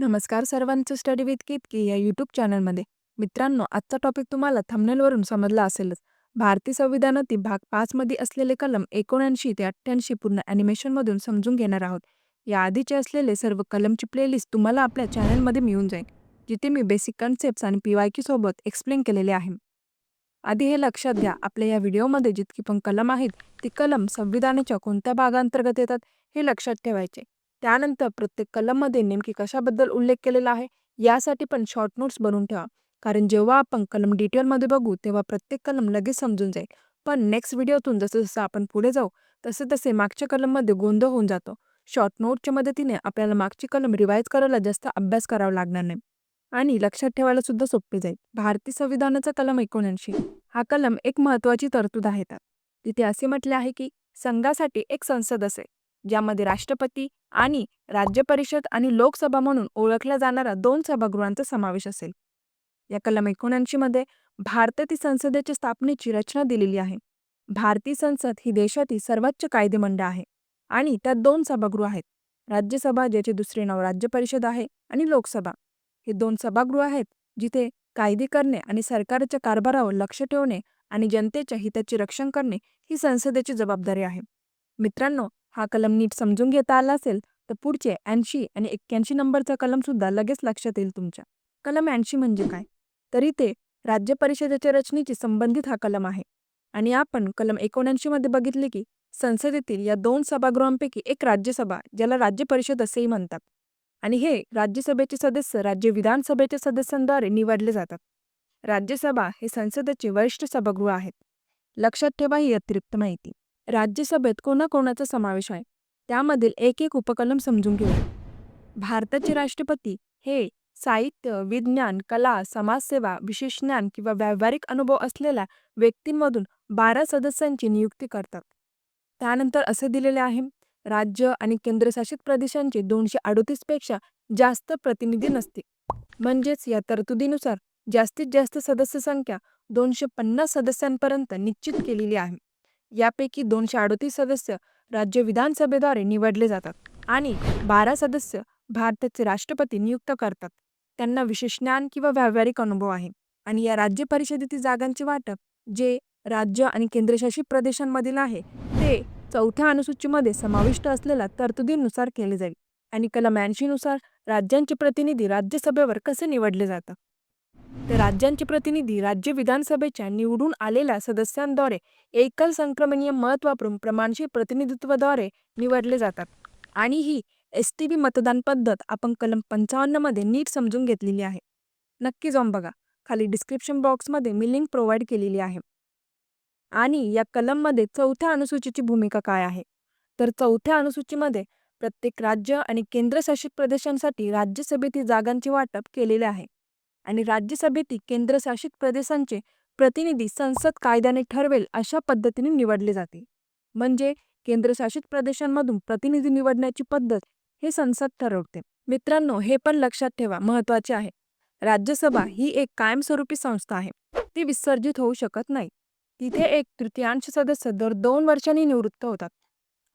नमस्कार सर्वांचं study with Ketaki या यूट्यूब चॅनलमध्ये. मित्रांनो आजचा टॉपिक तुम्हाला थंबनेलवरून समजला असेलच. भारतीय संविधानातील भाग पाचमध्ये असलेले कलम एकोणऐंशी ते अठ्ठ्याऐंशी पूर्ण ॲनिमेशनमधून समजून घेणार आहोत. या आधीचे असलेले सर्व कलमची प्लेलिस्ट तुम्हाला आपल्या चॅनलमध्ये मिळून जाईल जिथे मी बेसिक कन्सेप्ट्स आणि पी वाय सोबत एक्सप्लेन केलेले आहे. आधी हे लक्षात घ्या आपल्या या व्हिडिओमध्ये जितकी पण कलम आहेत ती कलम संविधानाच्या कोणत्या भागांतर्गत येतात हे लक्षात ठेवायचे. त्यानंतर प्रत्येक कलममध्ये नेमकी कशाबद्दल उल्लेख केलेला आहे यासाठी पण शॉर्ट नोट्स बनवून ठेवा. कारण जेव्हा आपण कलम डिटेलमध्ये बघू तेव्हा प्रत्येक कलम लगेच समजून जाईल. पण नेक्स्ट व्हिडिओतून जसं जसं आपण पुढे जाऊ तसे तसे मागच्या कलममध्ये गोंधळ होऊन जातो. शॉर्ट नोटच्या मदतीने आपल्याला मागची कलम रिवाईज करायला जास्त अभ्यास करावा लागणार नाही. आणि लक्षात ठेवायला सुद्धा सोपे जाईल. भारतीय संविधानाचा कलम एकोणऐंशी. हा कलम एक महत्वाची तरतूद आहे त्यात. तिथे असे म्हटले आहे की संघासाठी एक संसद असेल. ज्यामध्ये राष्ट्रपती आणि राज्य परिषद आणि लोकसभा म्हणून ओळखल्या जाणाऱ्या दोन सभागृहांचा समावेश असेल. या कलम एकोणऐंशी मध्ये भारतातील संसदेच्या स्थापनेची रचना दिलेली आहे. भारतीय संसद ही देशातील सर्वोच्च कायदेमंडळ आहे आणि त्यात दोन सभागृह आहेत. राज्यसभा ज्याचे दुसरे नाव राज्य परिषद आहे आणि लोकसभा. हे दोन सभागृह आहेत जिथे कायदे करणे आणि सरकारच्या कारभारावर लक्ष ठेवणे आणि जनतेच्या हिताचे रक्षण करणे ही संसदेची जबाबदारी आहे. मित्रांनो हा कलम नीट समजून घेता आला असेल तर पुढचे ऐंशी आणि एक्क्याऐंशी नंबरचा कलम सुद्धा लगेच लक्षात येईल तुमच्या. कलम ऐंशी म्हणजे काय? तरी ते राज्य परिषदेच्या रचनेची संबंधित हा कलम आहे. आणि आपण कलम एकोणऐंशी मध्ये बघितले की संसदेतील या दोन सभागृहांपैकी एक राज्यसभा ज्याला राज्य परिषद असेही म्हणतात. आणि हे राज्यसभेचे सदस्य राज्य विधानसभेच्या सदस्यांद्वारे निवडले जातात. राज्यसभा हे संसदेचे वरिष्ठ सभागृह आहेत. लक्षात ठेवा ही अतिरिक्त माहिती. राज्यसभेत कोणाकोणाचा समावेश आहे? त्यामधील एक एक उपकलम समजून घेऊ भारताचे राष्ट्रपती हे साहित्य विज्ञान कला समाजसेवा विशेष ज्ञान किंवा व्यावहारिक अनुभव असलेल्या व्यक्तींमधून बारा सदस्यांची नियुक्ती करतात. त्यानंतर असे दिलेले आहे राज्य आणि केंद्रशासित प्रदेशांचे दोनशे अडोतीसपेक्षा जास्त प्रतिनिधी नसते म्हणजेच या तरतुदीनुसार जास्तीत जास्त सदस्य संख्या दोनशे पन्नास सदस्यांपर्यंत निश्चित केलेली आहे. यापैकी दोनशे अडोतीस सदस्य राज्य विधानसभेद्वारे निवडले जातात आणि बारा सदस्य भारताचे राष्ट्रपती नियुक्त करतात. त्यांना विशेष ज्ञान किंवा व्यावहारिक अनुभव आहे आणि या राज्य परिषदेतील जागांचे वाटप जे राज्य आणि केंद्रशासित प्रदेशांमधील आहे ते चौथ्या अनुसूचीमध्ये समाविष्ट असलेल्या तरतुदींनुसार केले जाईल आणि कलम ऐंशीनुसार राज्यांचे प्रतिनिधी राज्यसभेवर कसे निवडले जातात? तर राज्यांचे प्रतिनिधी राज्य विधानसभेच्या निवडून आलेल्या सदस्यांद्वारे एकल संक्रमणीय मत वापरून प्रमाणशीर प्रतिनिधित्वाद्वारे निवडले जातात. आणि ही एस टी बी मतदान पद्धत आपण कलम पंचावन्नमध्ये नीट समजून घेतलेली आहे. नक्की जाऊन बघा. खाली डिस्क्रिप्शन बॉक्समध्ये मी लिंक प्रोव्हाइड केलेली आहे. आणि या कलममध्ये चौथ्या अनुसूचीची भूमिका काय आहे? तर चौथ्या अनुसूचीमध्ये प्रत्येक राज्य आणि केंद्रशासित प्रदेशांसाठी राज्यसभेतील जागांचे वाटप केलेले आहे. आणि राज्यसभेतील केंद्रशासित प्रदेशांचे प्रतिनिधी संसद कायद्याने ठरवेल अशा पद्धतीने निवडले जाते. म्हणजे केंद्रशासित प्रदेशांमधून प्रतिनिधी निवडण्याची पद्धत हे संसद ठरवते. मित्रांनो हे पण लक्षात ठेवा महत्त्वाचे आहे. राज्यसभा ही एक कायमस्वरूपी संस्था आहे. ती विसर्जित होऊ शकत नाही. तिथे एक तृतीयांश सदस्य दर दोन वर्षांनी निवृत्त होतात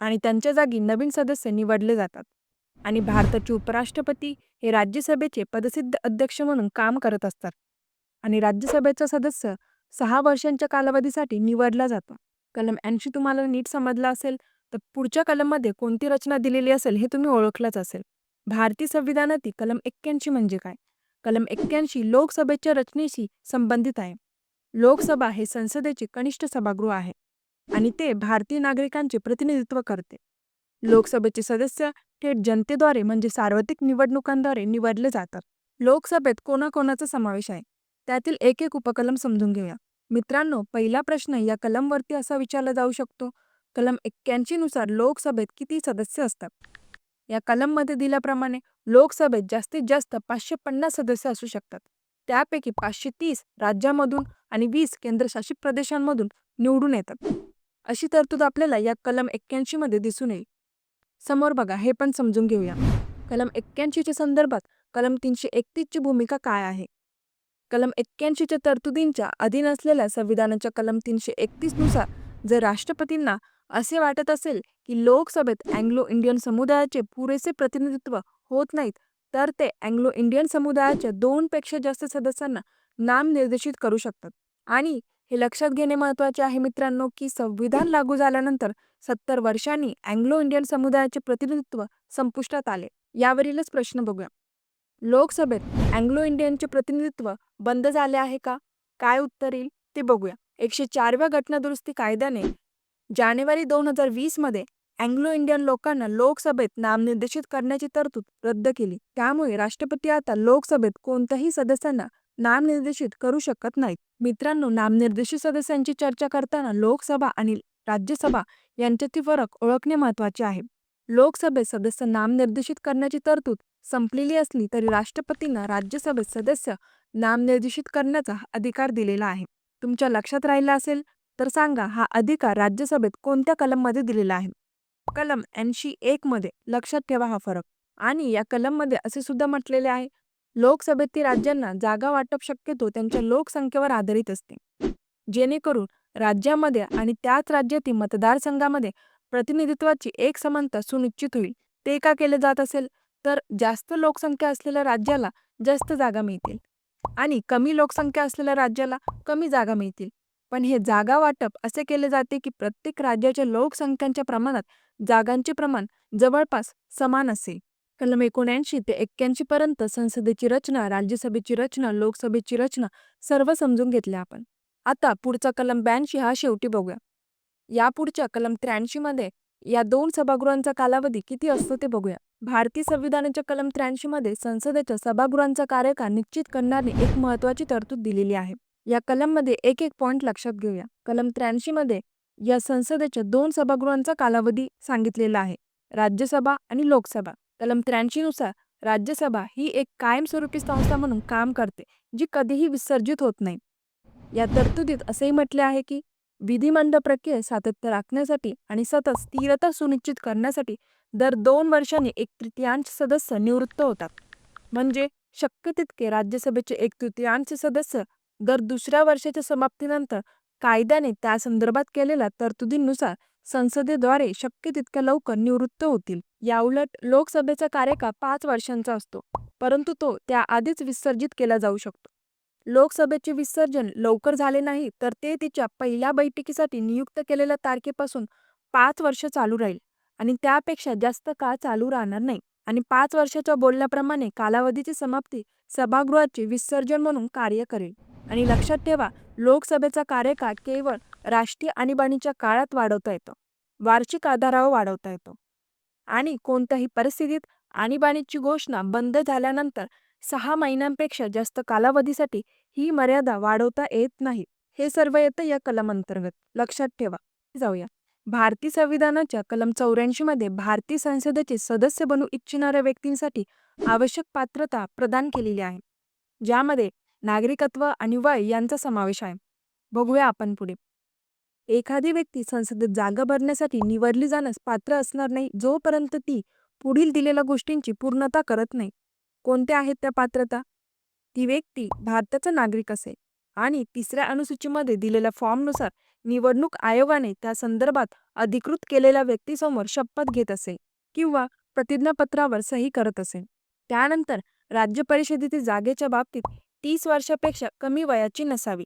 आणि त्यांच्या जागी नवीन सदस्य निवडले जातात. आणि भारताचे उपराष्ट्रपती हे राज्यसभेचे पदसिद्ध अध्यक्ष म्हणून काम करत असतात. आणि राज्यसभेचा सदस्य सहा वर्षांच्या कालावधीसाठी निवडला जातो. कलम ऐंशी तुम्हाला नीट समजला असेल तर पुढच्या कलममध्ये कोणती रचना दिलेली असेल हे तुम्ही ओळखलंच असेल. भारतीय संविधानातील कलम एक्क्याऐंशी म्हणजे काय? कलम एक्क्याऐंशी लोकसभेच्या रचनेशी संबंधित आहे. लोकसभा हे संसदेचे कनिष्ठ सभागृह आहे आणि ते भारतीय नागरिकांचे प्रतिनिधित्व करते. लोकसभेचे सदस्य थेट जनतेद्वारे म्हणजे सार्वत्रिक निवडणुकांद्वारे निवडले जातात. लोकसभेत कोणाकोणाचा समावेश आहे? त्यातील एक एक उपकलम समजून घेऊया. मित्रांनो पहिला प्रश्न या कलमवरती असा विचारला जाऊ शकतो. कलम एक्क्याऐंशी नुसार लोकसभेत किती सदस्य असतात? या कलममध्ये दिल्याप्रमाणे लोकसभेत जास्तीत जास्त पाचशे पन्नास सदस्य असू शकतात. त्यापैकी पाचशे तीस राज्यामधून आणि वीस केंद्रशासित प्रदेशांमधून निवडून येतात. अशी तरतूद आपल्याला या कलम एक्क्याऐंशी मध्ये दिसून येईल. समोर बघा हे पण समजून घेऊया. कलम एक्क्याऐंशीच्या संदर्भात कलम तीनशे एकतीसची भूमिका काय आहे? कलम एक्क्याऐंशीच्या तरतुदींच्या अधीन असलेल्या संविधानाच्या कलम तीनशे एकतीसनुसार जर राष्ट्रपतींना असे वाटत असेल की लोकसभेत अँग्लो इंडियन समुदायाचे पुरेसे प्रतिनिधित्व होत नाहीत तर ते अँग्लो इंडियन समुदायाच्या दोनपेक्षा जास्त सदस्यांना नामनिर्देशित करू शकतात. आणि हे लक्षात घेणे महत्त्वाचे आहे मित्रांनो की संविधान लागू झाल्यानंतर सत्तर वर्षांनी अँग्लो इंडियन समुदायाचे प्रतिनिधित्व संपुष्टात आले. यावरीलच प्रश्न बघूया. लोकसभेत अँग्लो इंडियनचे प्रतिनिधित्व बंद झाले आहे का? काय उत्तर येईल ते बघूया. एकशे चारव्या घटनादुरुस्ती कायद्याने जानेवारी दोन हजार वीसमध्ये अँग्लो इंडियन लोकांना लोकसभेत नामनिर्देशित करण्याची तरतूद रद्द केली. त्यामुळे राष्ट्रपती आता लोकसभेत कोणत्याही सदस्यांना नामनिर्देशित करू शकत नाहीत. मित्रांनो नामनिर्देशित सदस्यांची चर्चा करताना लोकसभा आणि राज्यसभा यांच्यातील फरक ओळखणे महत्त्वाचे आहे. लोकसभेत सदस्य नामनिर्देशित करण्याची तरतूद संपलेली असली तरी राष्ट्रपतींना राज्यसभेत सदस्य नामनिर्देशित करण्याचा अधिकार दिलेला आहे. तुमच्या लक्षात राहिला असेल तर सांगा हा अधिकार राज्यसभेत कोणत्या कलममध्ये दिलेला आहे? कलम ऐंशी एक मध्ये लक्षात ठेवा हा फरक. आणि या कलममध्ये असे सुद्धा म्हटलेले आहे लोकसभेतील राज्यांना जागा वाटप शक्यतो त्यांच्या लोकसंख्येवर आधारित असते. जेणेकरून राज्यामध्ये आणि त्याच राज्यातील मतदारसंघामध्ये प्रतिनिधित्वाची एक समानता सुनिश्चित होईल. ते का केले जात असेल? तर जास्त लोकसंख्या असलेल्या राज्याला जास्त जागा मिळतील. आणि कमी लोकसंख्या असलेल्या राज्याला कमी जागा मिळतील. पण हे जागा वाटप असे केले जाते की प्रत्येक राज्याच्या लोकसंख्यांच्या प्रमाणात जागांचे प्रमाण जवळपास समान असेल. कलम एकोणऐंशी ते एक्क्याऐंशी पर्यंत संसदेची रचना राज्यसभेची रचना लोकसभेची रचना सर्व समजून घेतल्या आपण. आता पुढचा कलम ब्याऐंशी हा शेवटी बघूया. या पुढच्या कलम त्र्याऐंशी मध्ये या दोन सभागृहांचा कालावधी किती असतो ते बघूया. भारतीय संविधानाच्या कलम त्र्याऐंशी मध्ये संसदेच्या सभागृहांचा कार्यकाळ निश्चित करणारी एक महत्वाची तरतूद दिलेली आहे. या कलममध्ये एक एक पॉइंट लक्षात घेऊया. कलम त्र्याऐंशी मध्ये या संसदेच्या दोन सभागृहांचा कालावधी सांगितलेला आहे. राज्यसभा आणि लोकसभा. कलम त्र्याऐंशीनुसार राज्यसभा ही एक कायमस्वरूपी संस्था म्हणून काम करते जी कधीही विसर्जित होत नाही. या तरतुदीत असेही म्हटले आहे की विधिमंडळ प्रक्रियेत सातत्य राखण्यासाठी आणि सतत स्थिरता सुनिश्चित करण्यासाठी दर दोन वर्षांनी एक तृतीयांश सदस्य निवृत्त होतात. म्हणजे शक्य तितके राज्यसभेचे एक तृतीयांश सदस्य दर दुसऱ्या वर्षाच्या समाप्तीनंतर कायद्याने त्या संदर्भात केलेल्या तरतुदींनुसार संसदेद्वारे शक्य तितक्या लवकर निवृत्त होतील. याउलट लोकसभेचा कार्यकाळ पाच वर्षांचा असतो परंतु तो त्याआधीच विसर्जित केला जाऊ शकतो. लोकसभेचे विसर्जन लवकर झाले नाही तर ते तिच्या पहिल्या बैठकीसाठी नियुक्त केलेल्या तारखेपासून पाच वर्ष चालू राहील आणि त्यापेक्षा जास्त काळ चालू राहणार नाही आणि पाच वर्षाच्या बोलण्याप्रमाणे कालावधीची समाप्ती सभागृहाचे विसर्जन म्हणून कार्य करेल. आणि लक्षात ठेवा लोकसभेचा कार्यकाळ केवळ राष्ट्रीय आणीबाणीच्या काळात वाढवता येतो. वार्षिक आधारावर वाढवता येतो. आणि कोणत्याही परिस्थितीत आणीबाणीची घोषणा बंद झाल्यानंतर सहा महिन्यांपेक्षा जास्त कालावधीसाठी ही मर्यादा वाढवता येत नाही. हे सर्व येतं या कलम अंतर्गत. लक्षात ठेवा. जाऊया. भारतीय संविधानाच्या कलम चौऱ्याऐंशी मध्ये भारतीय संसदेचे सदस्य बनू इच्छिणाऱ्या व्यक्तींसाठी आवश्यक पात्रता प्रदान केलेली आहे ज्यामध्ये नागरिकत्व आणि वय यांचा समावेश आहे. बघूया आपण पुढे. एखादी व्यक्ती संसदेत जागा भरण्यासाठी निवडली जाण्यास पात्र असणार नाही जोपर्यंत ती पुढील दिलेल्या गोष्टींची पूर्णता करत नाही. कोणत्या आहेत त्या पात्रता? ती व्यक्ती भारताचा नागरिक असेल आणि तिसऱ्या अनुसूचीमध्ये दिलेल्या फॉर्मनुसार निवडणूक आयोगाने त्या संदर्भात अधिकृत केलेल्या व्यक्तीसमोर शपथ घेत असेल किंवा प्रतिज्ञापत्रावर सही करत असेल त्यानंतर राज्य परिषदेतील जागेच्या बाबतीत तीस वर्षापेक्षा कमी वयाची नसावी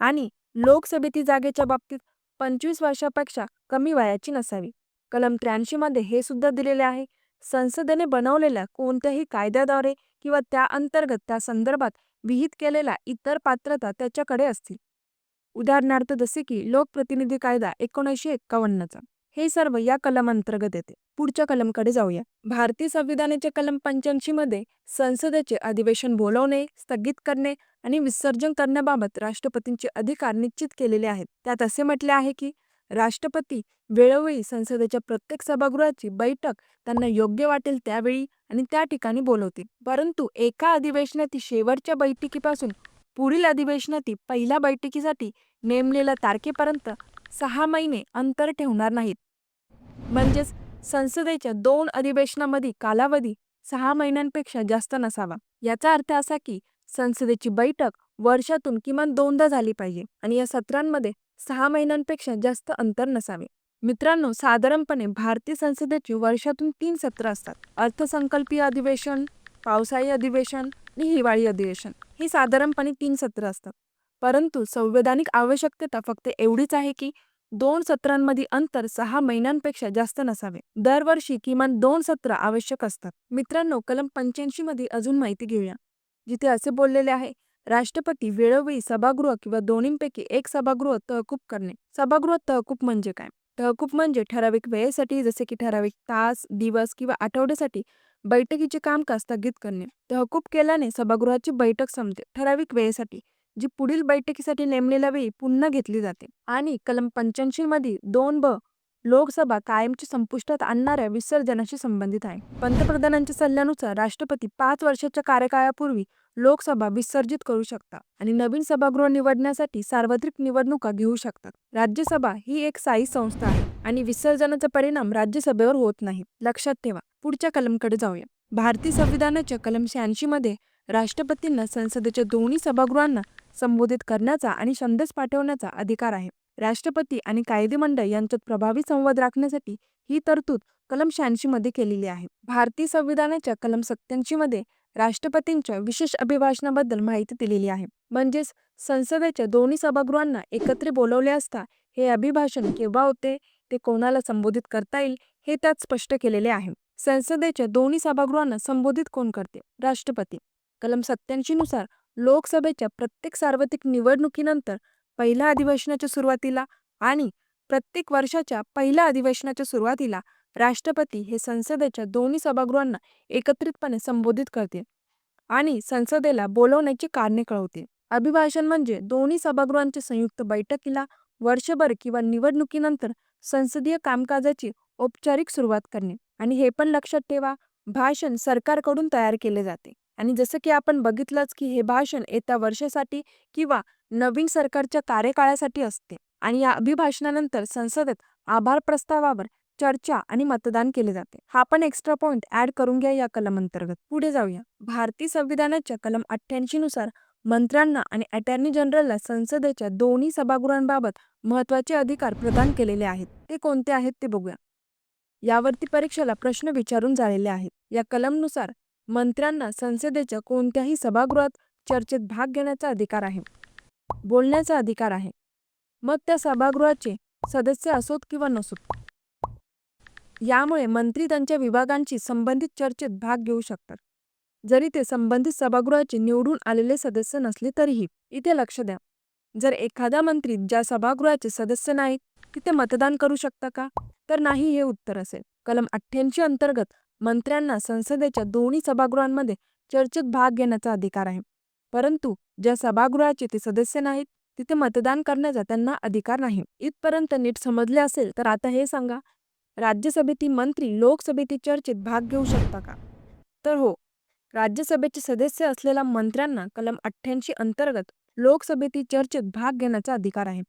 आणि लोकसभेतील जागेच्या बाबतीत पंचवीस वर्षापेक्षा कमी वयाची नसावी. कलम त्र्याऐंशीमध्ये हे सुद्धा दिलेले आहे. संसदेने बनवलेल्या कोणत्याही कायद्याद्वारे किंवा त्या अंतर्गत त्या संदर्भात विहित केलेल्या इतर पात्रता त्याच्याकडे असतील. उदाहरणार्थ जसे की लोकप्रतिनिधी कायदा एकोणीसशे एक्कावन्नचा हे सर्व या कलम अंतर्गत येते. पुढच्या कलमकडे जाऊया. भारतीय संविधानाच्या कलम पंच्याऐंशी मध्ये संसदेचे अधिवेशन बोलवणे स्थगित करणे आणि विसर्जन करण्याबाबत राष्ट्रपतींचे अधिकार निश्चित केलेले आहेत. त्यात असे म्हटले आहे की राष्ट्रपती वेळोवेळी संसदेच्या प्रत्येक सभागृहाची बैठक त्यांना योग्य वाटेल त्यावेळी आणि त्या ठिकाणी बोलवतील. परंतु एका अधिवेशनातील शेवटच्या बैठकीपासून पुढील अधिवेशनातील पहिल्या बैठकीसाठी नेमलेल्या तारखेपर्यंत सहा महिने अंतर ठेवणार नाहीत. म्हणजेच संसदेच्या दोन अधिवेशनामध्ये कालावधी सहा महिन्यांपेक्षा जास्त नसावा. याचा अर्थ असा की संसदेची बैठक वर्षातून किमान दोनदा झाली पाहिजे आणि या सत्रांमध्ये सहा महिन्यांपेक्षा जास्त अंतर नसावे. मित्रांनो साधारणपणे भारतीय संसदेची वर्षातून तीन सत्र असतात. अर्थसंकल्पीय अधिवेशन पावसाळी अधिवेशन आणि हिवाळी अधिवेशन ही साधारणपणे तीन सत्र असतात. परंतु संवैधानिक आवश्यकता फक्त एवढीच आहे की दोन सत्रांमध्ये अंतर सहा महिन्यांपेक्षा जास्त नसावे. दरवर्षी किमान दोन सत्र आवश्यक असतात. मित्रांनो कलम पंच्याऐंशी मध्ये अजून माहिती घेऊया. जिथे असे बोललेले आहे राष्ट्रपती वेळोवेळी सभागृह किंवा दोन्हींपैकी एक सभागृह तहकूब करणे. सभागृह तहकूब म्हणजे काय? तहकूब म्हणजे ठराविक वेळेसाठी जसे की ठराविक तास दिवस किंवा आठवड्यासाठी बैठकीचे कामकाज स्थगित करणे. तहकूब केल्याने सभागृहाची बैठक संपते. ठराविक वेळेसाठी जी पुढील बैठकीसाठी नेमलेल्या वेळी पुन्हा घेतली जाते. आणि कलम पंच्याऐंशी मध्ये दोन ब लोकसभा कायमची संपुष्टात आणणाऱ्या विसर्जनाशी संबंधित आहे. पंतप्रधानांच्या सल्ल्यानुसार राष्ट्रपती पाच वर्षाच्या कार्यकाळापूर्वी लोकसभा विसर्जित करू शकतात आणि नवीन सभागृह निवडण्यासाठी सार्वत्रिक निवडणुका घेऊ शकतात. राज्यसभा ही एक स्थायी संस्था आहे आणि विसर्जनाचा परिणाम राज्यसभेवर होत नाही. लक्षात ठेवा पुढच्या कलमकडे जाऊया. भारतीय संविधानाच्या कलम शहाऐंशी मध्ये राष्ट्रपतींना संसदेच्या दोन्ही सभागृहांना संबोधित करण्याचा आणि संदेश पाठवण्याचा अधिकार आहे. राष्ट्रपती आणि कायदेमंडळ यांच्यात प्रभावी संवाद राखण्यासाठी ही तरतूद कलम शहाऐंशी मध्ये केलेली आहे. भारतीय संविधानाच्या कलम सत्याऐंशी मध्ये राष्ट्रपतींच्या विशेष अभिभाषणाबद्दल माहिती दिलेली आहे. म्हणजेच संसदेच्या दोन्ही सभागृहांना एकत्र बोलवले असता हे अभिभाषण केव्हा होते ते कोणाला संबोधित करता येईल हे त्यात स्पष्ट केलेले आहे. संसदेच्या दोन्ही सभागृहांना संबोधित कोण करते? राष्ट्रपती. कलम सत्याऐंशी नुसार लोकसभेच्या प्रत्येक सार्वत्रिक निवडणुकीनंतर पहिल्या अधिवेशनाच्या सुरुवातीला आणि प्रत्येक वर्षाच्या पहिल्या अधिवेशनाच्या सुरुवातीला राष्ट्रपती हे संसदेच्या दोन्ही सभागृहांना एकत्रितपणे संबोधित करते आणि संसदेला बोलवण्याची कारणे कळवते अभिभाषण म्हणजे दोन्ही सभागृहांच्या संयुक्त बैठकीला वर्षभर किंवा निवडणुकीनंतर संसदीय कामकाजाची औपचारिक सुरुवात करणे आणि हे पण लक्षात ठेवा भाषण सरकारकडून तयार केले जाते आणि जसं की आपण बघितलंच की हे भाषण येत्या वर्षासाठी किंवा नवीन सरकारच्या कार्यकाळासाठी असते आणि या अभिभाषणानंतर संसदेत आभार प्रस्तावावर चर्चा आणि मतदान केले जाते. हा पण एक्स्ट्रा पॉइंट ऍड करून घ्या या कलम अंतर्गत पुढे जाऊया. भारतीय संविधानाच्या कलम अठ्ठ्याऐंशी नुसार मंत्र्यांना आणि अटॉर्नी जनरलला संसदेच्या दोन्ही सभागृहांबाबत महत्त्वाचे अधिकार प्रदान केलेले आहेत. ते कोणते आहेत ते बघूया. यावरती परीक्षेला प्रश्न विचारून झालेले आहेत. या कलमनुसार मंत्र्यांना संसदेच्या कोणत्याही सभागृहात चर्चेत भाग घेण्याचा अधिकार आहे. बोलण्याचा अधिकार आहे. मग त्या सभागृहाचे सदस्य असोत किंवा नसोत. यामुळे मंत्री त्यांच्या विभागांशी संबंधित चर्चेत भाग घेऊ शकतात. जरी ते संबंधित सभागृहाचे निवडून आलेले सदस्य नसले तरीही इथे लक्ष द्या. जर एखादा मंत्री ज्या सभागृहाचे सदस्य नाहीत तिथे मतदान करू शकता का? तर नाही हे उत्तर असेल. कलम अठ्ठ्याऐंशी अंतर्गत मंत्र्यांना संसदेच्या दोन्ही सभागृहांमध्ये चर्चेत भाग घेण्याचा अधिकार आहे. परंतु ज्या सभागृहाचे ते सदस्य नाहीत तिथे मतदान करण्याचा त्यांना अधिकार नाही. इथपर्यंत नीट समजले असेल तर आता हे सांगा राज्यसभेतील मंत्री लोकसभेतील चर्चेत भाग घेऊ शकता का? तर हो राज्यसभेचे सदस्य असलेल्या मंत्र्यांना कलम अठ्ठ्याऐंशी अंतर्गत लोकसभेतील चर्चेत भाग घेण्याचा अधिकार आहे.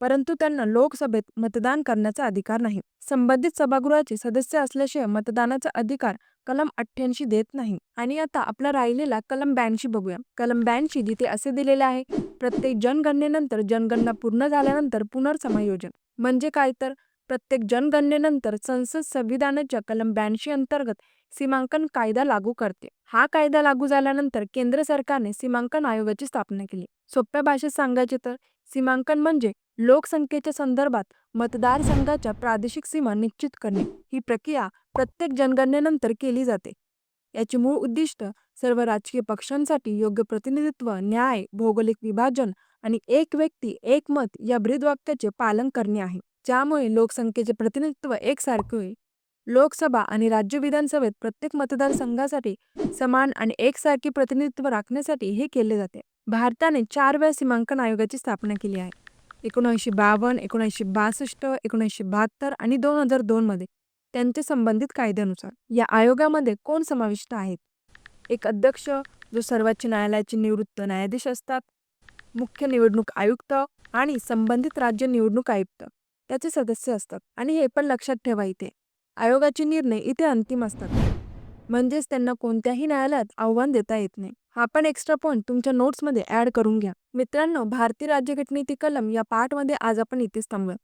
परंतु त्यांना लोकसभेत मतदान करण्याचा अधिकार नाही. संबंधित सभागृहाचे सदस्य असल्याशिवाय मतदानाचा अधिकार कलम अठ्ठ्याऐंशी देत नाही. आणि आता आपला राहिलेला कलम ब्याऐंशी बघूया. कलम ब्याऐंशी जिथे असे दिलेले आहे प्रत्येक जनगणनेनंतर जनगणना पूर्ण झाल्यानंतर पुनर्समायोजन. म्हणजे काय तर? प्रत्येक जनगणनेनंतर संसद संविधानाच्या कलम ब्याऐंशी अंतर्गत सीमांकन कायदा लागू करते. हा कायदा लागू झाल्यानंतर केंद्र सरकारने सीमांकन आयोगाची स्थापना केली. सोप्या भाषेत सांगायचे तर सीमांकन म्हणजे लोकसंख्येच्या संदर्भात मतदारसंघाच्या प्रादेशिक सीमा निश्चित करणे. ही प्रक्रिया प्रत्येक जनगणनेनंतर केली जाते. याचे मूळ उद्दिष्ट सर्व राजकीय पक्षांसाठी योग्य प्रतिनिधित्व न्याय भौगोलिक विभाजन आणि एक व्यक्ती एक मत या ब्रीदवाक्याचे पालन करणे आहे. ज्यामुळे लोकसंख्येचे प्रतिनिधित्व एकसारखे होईल. लोकसभा आणि राज्य विधानसभेत प्रत्येक मतदारसंघासाठी समान आणि एकसारखे प्रतिनिधित्व राखण्यासाठी हे केले जाते. भारताने चार वेळा सीमांकन आयोगाची स्थापना केली आहे. एकोणीसशे बावन्न एकोणीसशे बासष्ट एकोणीसशे बहात्तर आणि दोन हजार दोनमध्ये त्यांचे संबंधित कायद्यानुसार या आयोगामध्ये कोण समाविष्ट आहेत? एक अध्यक्ष जो सर्वोच्च न्यायालयाचे निवृत्त न्यायाधीश असतात मुख्य निवडणूक आयुक्त आणि संबंधित राज्य निवडणूक आयुक्त. त्याचे सदस्य असतात आणि हे पण लक्षात ठेवा इथे. आयोगाचे निर्णय इथे अंतिम असतात. म्हणजेच त्यांना कोणत्याही न्यायालयात आव्हान देता येत नाही. हा पण एक्स्ट्रा पॉईंट तुमच्या नोट्समध्ये ऍड करून घ्या. मित्रांनो भारतीय राज्यघटनेतील कलम या पार्टमध्ये आज आपण इथेच थांबूया.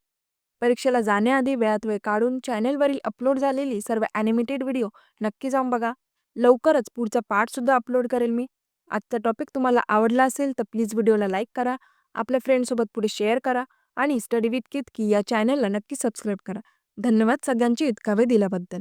परीक्षेला जाण्याआधी वेळात वेळ काढून चॅनेलवरील अपलोड झालेली सर्व ॲनिमेटेड व्हिडिओ नक्की जाऊन बघा. लवकरच पुढचा पार्टसुद्धा अपलोड करेल मी. आजचा टॉपिक तुम्हाला आवडला असेल तर प्लीज व्हिडिओला लाईक करा. आपल्या फ्रेंडसोबत पुढे शेअर करा. आणि स्टडी विथ कितकी या चॅनलला नक्की सबस्क्राईब करा. धन्यवाद सगळ्यांची इतका वेळ दिल्याबद्दल.